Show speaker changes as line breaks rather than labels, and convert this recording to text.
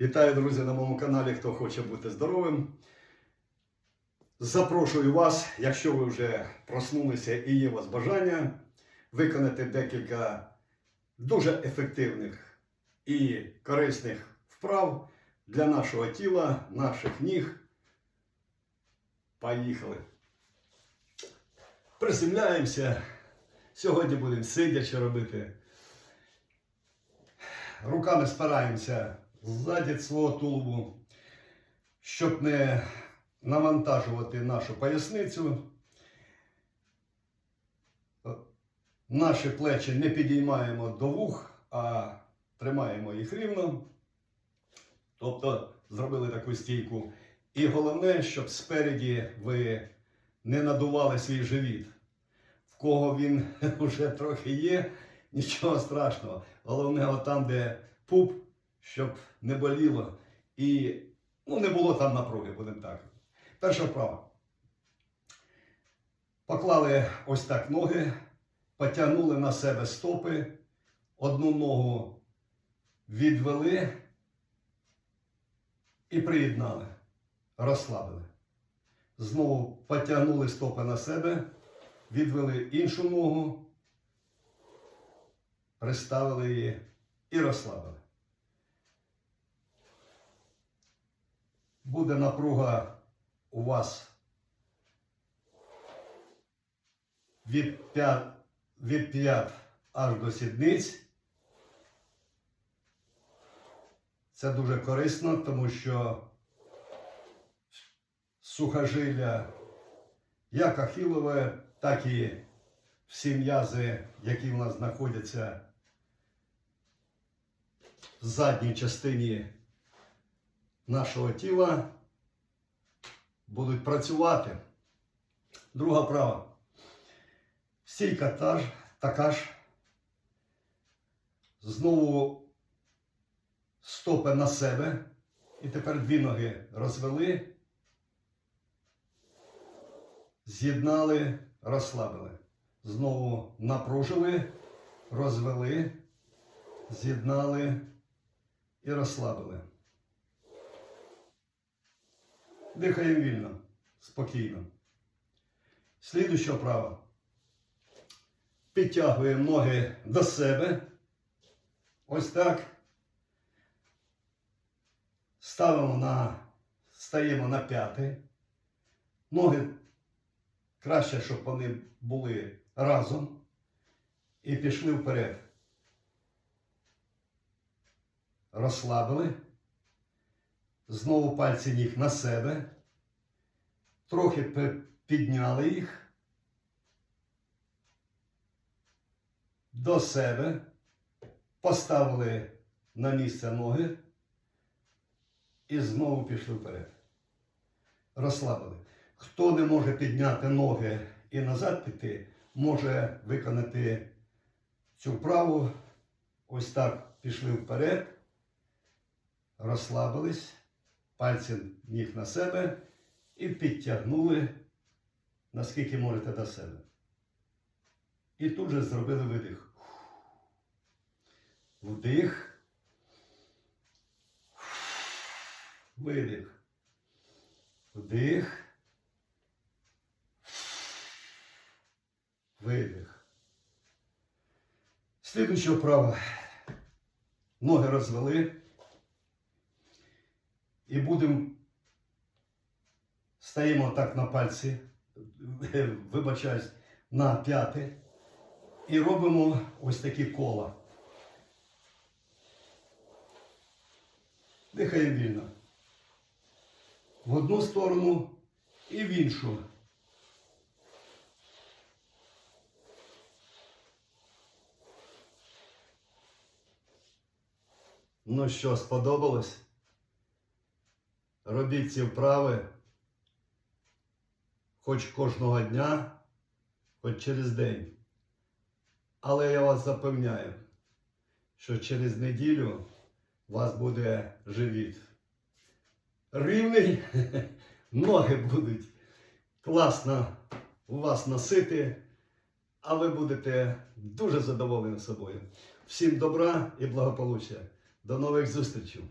Вітаю, друзі, на моєму каналі. Хто хоче бути здоровим. Запрошую вас, якщо ви вже проснулися і є у вас бажання, виконати декілька дуже ефективних і корисних вправ для нашого тіла, наших ніг. Поїхали. Приземляємося. Сьогодні будемо сидячи робити. Руками спираємося ззаді свого тулубу, щоб не навантажувати нашу поясницю. Наші плечі не підіймаємо до вух, а тримаємо їх рівно. Тобто зробили таку стійку. І головне, щоб спереді ви не надували свій живіт. В кого він вже трохи є, нічого страшного. Головне, там, де пуп, щоб не боліло і ну, не було там напруги, будемо так. Перша вправа. Поклали ось так ноги, потягнули на себе стопи, одну ногу відвели і приєднали, розслабили. Знову потягнули стопи на себе, відвели іншу ногу, приставили її і розслабили. Буде напруга у вас від п'ят, від п'ят аж до сідниць. Це дуже корисно, тому що сухожилля як ахілове, так і всі м'язи, які в нас знаходяться в задній частині нашого тіла, будуть працювати. Друга права. Стійка та ж, така ж. Знову стопи на себе. І тепер дві ноги розвели, з'єднали, розслабили. Знову напружили, розвели, з'єднали і розслабили. Дихаємо вільно, спокійно. Слідуюча вправа. Підтягуємо ноги до себе. Ось так. Ставимо на, стаємо на п'яти. Ноги краще, щоб вони були разом. І пішли вперед. Розслабили. Знову пальці ніг на себе. Трохи підняли їх до себе. Поставили на місце ноги. І знову пішли вперед. Розслабили. Хто не може підняти ноги і назад піти, може виконати цю вправу. Ось так пішли вперед розслабились, пальці ніг на себе і підтягнули, наскільки можете до себе. І тут же зробили видих. Вдих. Видих. Вдих. Видих. Слідуюча вправа. Ноги розвели. І будемо стаємо так на пальці, вибачаюсь, на п'яти. І робимо ось такі кола. Дихаємо вільно. В одну сторону і в іншу. Ну що, сподобалось? Робіть ці вправи хоч кожного дня, хоч через день. Але я вас запевняю, що через неділю у вас буде живіт. Рівний, ноги будуть класно у вас носити, а ви будете дуже задоволені собою. Всім добра і благополуччя. До нових зустрічей!